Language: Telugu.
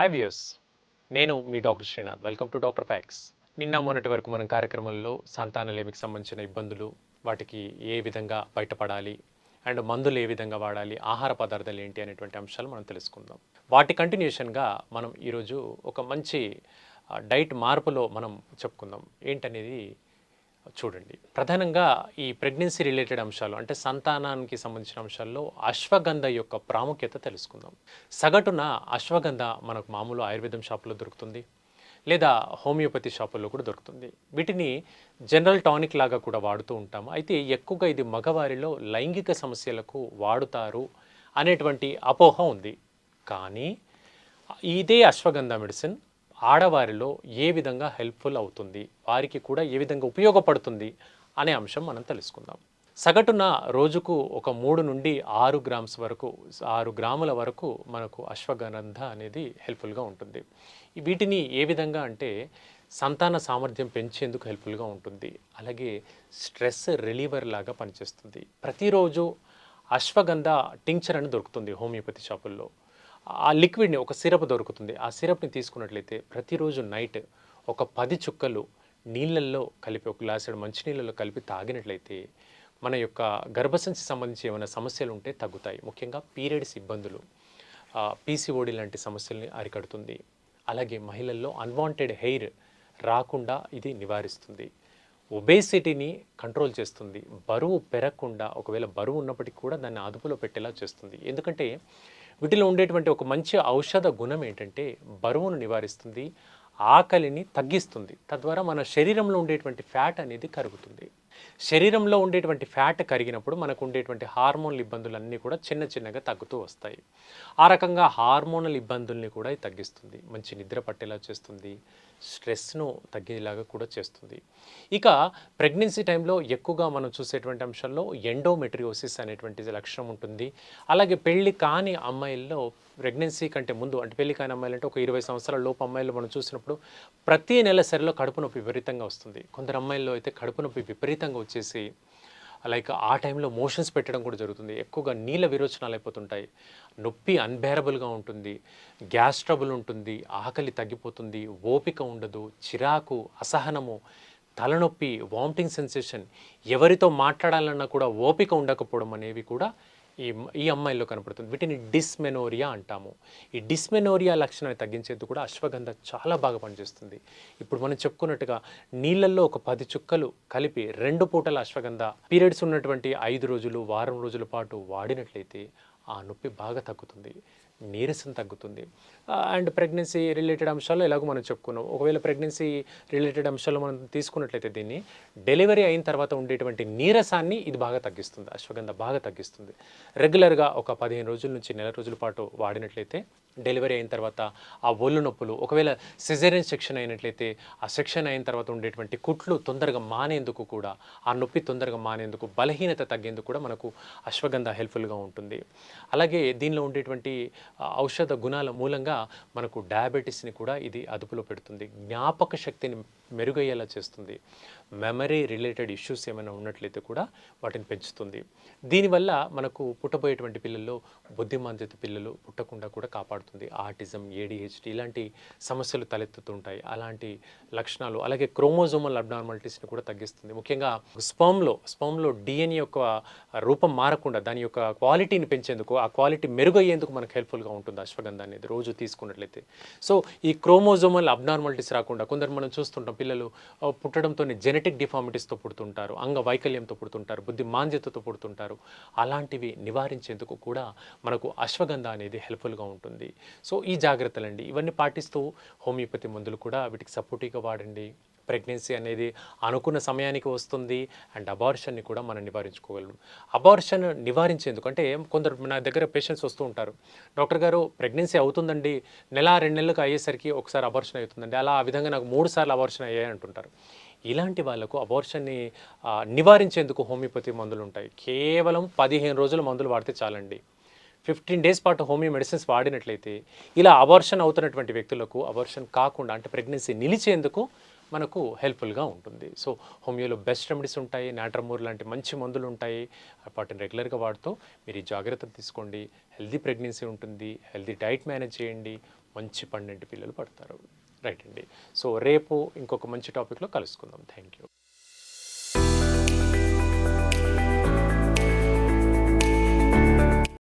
హాయ్ వ్యూస్ నేను మీ doctor Srinath. Welcome to doctor facts నిన్న మొన్నటి వరకు మనం కార్యక్రమంలో సంతానలేమికి సంబంధించిన ఇబ్బందులు వాటికి ఏ విధంగా బయటపడాలి అండ్ మందులు ఏ విధంగా వాడాలి ఆహార పదార్థాలు ఏంటి అనేటువంటి అంశాలు మనం తెలుసుకుందాం. వాటి కంటిన్యూషన్గా మనం ఈరోజు ఒక మంచి డైట్ మార్పులో మనం చెప్పుకుందాం. ఏంటనేది చూడండి. ప్రధానంగా ఈ ప్రెగ్నెన్సీ రిలేటెడ్ అంశాలు అంటే సంతానానికి సంబంధించిన అంశాల్లో అశ్వగంధ యొక్క ప్రాముఖ్యత తెలుసుకుందాం. సగటున అశ్వగంధ మనకు మామూలు ఆయుర్వేదం షాపులో దొరుకుతుంది లేదా హోమియోపతి షాపుల్లో కూడా దొరుకుతుంది. వీటిని జనరల్ టానిక్ లాగా కూడా వాడుతూ ఉంటాము అయితే ఎక్కువగా ఇది మగవారిలో లైంగిక సమస్యలకు వాడుతారు అనేటువంటి అపోహ ఉంది. కానీ ఇదే అశ్వగంధ మెడిసిన్ ఆడవారిలో ఏ విధంగా హెల్ప్ఫుల్ అవుతుంది? వారికి కూడా ఏ విధంగా ఉపయోగపడుతుంది? అనే అంశం మనం తెలుసుకుందాం. సగటున రోజుకు ఒక మూడు నుండి ఆరు గ్రామ్స్ వరకు ఆరు గ్రాముల వరకు మనకు అశ్వగంధ అనేది హెల్ప్ఫుల్గా ఉంటుంది. వీటిని ఏ విధంగా అంటే సంతాన సామర్థ్యం పెంచేందుకు హెల్ప్ఫుల్గా ఉంటుంది. అలాగే స్ట్రెస్ రిలీవర్ లాగా పనిచేస్తుంది. ప్రతిరోజు అశ్వగంధ టింక్చర్ అని దొరుకుతుంది హోమియోపతి షాపుల్లో. ఆ లిక్విడ్ని ఒక సిరప్ దొరుకుతుంది. ఆ సిరప్ని తీసుకున్నట్లయితే ప్రతిరోజు నైట్ ఒక పది చుక్కలు నీళ్ళల్లో కలిపి ఒక గ్లాసుడు మంచినీళ్ళలో కలిపి తాగినట్లయితే మన యొక్క గర్భసంచి సంబంధించి ఏమైనా సమస్యలు ఉంటే తగ్గుతాయి. ముఖ్యంగా పీరియడ్స్ ఇబ్బందులు. పీసీఓడి లాంటి సమస్యల్ని అరికడుతుంది. అలాగే మహిళల్లో అన్వాంటెడ్ హెయిర్ రాకుండా ఇది నివారిస్తుంది. ఒబేసిటీని కంట్రోల్ చేస్తుంది. బరువు పెరగకుండా ఒకవేళ బరువు ఉన్నప్పటికీ కూడా దాన్ని అదుపులో పెట్టేలా చేస్తుంది. ఎందుకంటే వీటిలో ఉండేటువంటి ఒక మంచి ఔషధ గుణం ఏంటంటే బరువును నివారిస్తుంది ఆకలిని తగ్గిస్తుంది. తద్వారా మన శరీరంలో ఉండేటువంటి ఫ్యాట్ అనేది కరుగుతుంది. శరీరంలో ఉండేటువంటి ఫ్యాట్ కరిగినప్పుడు మనకు ఉండేటువంటి హార్మోన్ల ఇబ్బందులన్నీ కూడా చిన్న చిన్నగా తగ్గుతూ వస్తాయి. ఆ రకంగా హార్మోనల్ ఇబ్బందుల్ని కూడా ఇది తగ్గిస్తుంది. మంచి నిద్ర పట్టేలా చేస్తుంది. స్ట్రెస్ను తగ్గేలాగా కూడా చేస్తుంది. ఇక ప్రెగ్నెన్సీ టైంలో ఎక్కువగా మనం చూసేటువంటి అంశాల్లో ఎండోమెట్రియోసిస్ అనేటువంటి లక్షణం ఉంటుంది. అలాగే పెళ్ళి కాని అమ్మాయిల్లో ప్రెగ్నెన్సీ కంటే ముందు అంటే పెళ్ళి కాని అమ్మాయిలు అంటే ఒక ఇరవై సంవత్సరాల లోపు అమ్మాయిలు మనం చూసినప్పుడు ప్రతి నెల సరిలో కడుపు నొప్పి విపరీతంగా వస్తుంది. కొందరు అమ్మాయిల్లో అయితే కడుపు నొప్పి విపరీతంగా వచ్చేసి లైక్ ఆ టైంలో మోషన్స్ పెట్టడం కూడా జరుగుతుంది. ఎక్కువగా నీళ్ళ విరోచనాలు అయిపోతుంటాయి. నొప్పి అన్బేరబుల్గా ఉంటుంది. గ్యాస్ ట్రబుల్ ఉంటుంది. ఆకలి తగ్గిపోతుంది. ఓపిక ఉండదు. చిరాకు అసహనము తలనొప్పి వామిటింగ్ సెన్సేషన్ ఎవరితో మాట్లాడాలన్నా కూడా ఓపిక ఉండకపోవడం అనేవి కూడా ఈ ఈ అమ్మాయిల్లో కనపడుతుంది. వీటిని డిస్మెనోరియా అంటాము. ఈ డిస్మెనోరియా లక్షణాన్ని తగ్గించేందుకు కూడా అశ్వగంధ చాలా బాగా పనిచేస్తుంది. ఇప్పుడు మనం చెప్పుకున్నట్టుగా నీళ్ళల్లో ఒక పది చుక్కలు కలిపి రెండు పూటల అశ్వగంధ పీరియడ్స్ ఉన్నటువంటి ఐదు రోజులు వారం రోజుల పాటు వాడినట్లయితే ఆ నొప్పి బాగా తగ్గుతుంది. నీరసం తగ్గుతుంది. అండ్ ప్రెగ్నెన్సీ రిలేటెడ్ అంశాలు ఎలాగో మనం చెప్పుకున్నాం. ఒకవేళ ప్రెగ్నెన్సీ రిలేటెడ్ అంశాలు మనం తీసుకున్నట్లయితే దీన్ని డెలివరీ అయిన తర్వాత ఉండేటువంటి నీరసాన్ని ఇది బాగా తగ్గిస్తుంది. అశ్వగంధ బాగా తగ్గిస్తుంది. రెగ్యులర్గా ఒక పదిహేను రోజుల నుంచి నెల రోజుల పాటు వాడినట్లయితే డెలివరీ అయిన తర్వాత ఆ ఒళ్ళు నొప్పులు ఒకవేళ సిజేరియన్ సెక్షన్ అయినట్లయితే ఆ సెక్షన్ అయిన తర్వాత ఉండేటువంటి కుట్లు తొందరగా మానేందుకు కూడా ఆ నొప్పి తొందరగా మానేందుకు బలహీనత తగ్గేందుకు కూడా మనకు అశ్వగంధ హెల్ప్ఫుల్గా ఉంటుంది. అలాగే దీనిలో ఉండేటువంటి ఔషధ గుణాల మూలంగా మనకు డయాబెటీస్ని కూడా ఇది అదుపులో పెడుతుంది. జ్ఞాపక శక్తిని మెరుగయ్యేలా చేస్తుంది. మెమరీ రిలేటెడ్ ఇష్యూస్ ఏమైనా ఉన్నట్లయితే కూడా వాటిని పెంచుతుంది. దీనివల్ల మనకు పుట్టబోయేటువంటి పిల్లల్లో బుద్ధిమాంద్యత పిల్లలు పుట్టకుండా కూడా కాపాడుతుంది. ఆటిజం ఏడిహెచ్డి ఇలాంటి సమస్యలు తలెత్తుతుంటాయి అలాంటి లక్షణాలు అలాగే క్రోమోజోమల్ అబ్నార్మాలిటీస్ని కూడా తగ్గిస్తుంది. ముఖ్యంగా స్పర్మ్లో స్పర్మ్లో డిఎన్ఏ యొక్క రూపం మారకుండా దాని యొక్క క్వాలిటీని పెంచేందుకు ఆ క్వాలిటీ మెరుగయ్యేందుకు మనకు హెల్ప్ఫుల్గా ఉంటుంది అశ్వగంధ అనేది రోజు తీసుకున్నట్లయితే. సో ఈ క్రోమోజోమల్ అబ్నార్మాలిటీస్ రాకుండా కొందరు మనం చూస్తుంటాం పిల్లలు పుట్టడంతోనే జెనెటిక్ డిఫార్మిటీస్తో పుడుతుంటారు అంగ వైకల్యంతో పుడుతుంటారు బుద్ధి మాంద్యతతో పుడుతుంటారు. అలాంటివి నివారించేందుకు కూడా మనకు అశ్వగంధ అనేది హెల్ప్ఫుల్గా ఉంటుంది. సో ఈ జాగ్రత్తలండి. ఇవన్నీ పాటిస్తూ హోమియోపతి మందులు కూడా వీటికి సపోర్టివ్గా వాడండి. ప్రెగ్నెన్సీ అనేది అనుకున్న సమయానికి వస్తుంది అండ్ అబార్షన్ని కూడా మనం నివారించుకోగలం. అబార్షన్ నివారించేందుకు అంటే కొందరు నా దగ్గర పేషెంట్స్ వస్తూ ఉంటారు. డాక్టర్ గారు ప్రెగ్నెన్సీ అవుతుందండి. నెల రెండు నెలలకు అయ్యేసరికి ఒకసారి అబార్షన్ అవుతుందండి. అలా ఆ విధంగా నాకు మూడు సార్లు అబార్షన్ అయ్యాయి అంటుంటారు. ఇలాంటి వాళ్ళకు అబార్షన్ని నివారించేందుకు హోమియోపతి మందులు ఉంటాయి. కేవలం పదిహేను రోజుల మందులు వాడితే చాలండి. ఫిఫ్టీన్ డేస్ పాటు హోమియో మెడిసిన్స్ వాడినట్లయితే ఇలా అబార్షన్ అవుతున్నటువంటి వ్యక్తులకు అబార్షన్ కాకుండా అంటే ప్రెగ్నెన్సీ నిలిచేందుకు మనకు హెల్ప్ఫుల్గా ఉంటుంది. సో హోమియోలో బెస్ట్ రెమెడీస్ ఉంటాయి. నాట్రమూర్ లాంటి మంచి మందులు ఉంటాయి. వాటిని రెగ్యులర్గా వాడుతూ మీరు జాగ్రత్తలు తీసుకోండి. హెల్దీ ప్రెగ్నెన్సీ ఉంటుంది. హెల్దీ డైట్ మేనేజ్ చేయండి. మంచి పన్నెండు పిల్లలు పడతారు. రైట్ అండి. సో రేపు ఇంకొక మంచి టాపిక్లో కలుసుకుందాం. Thank you.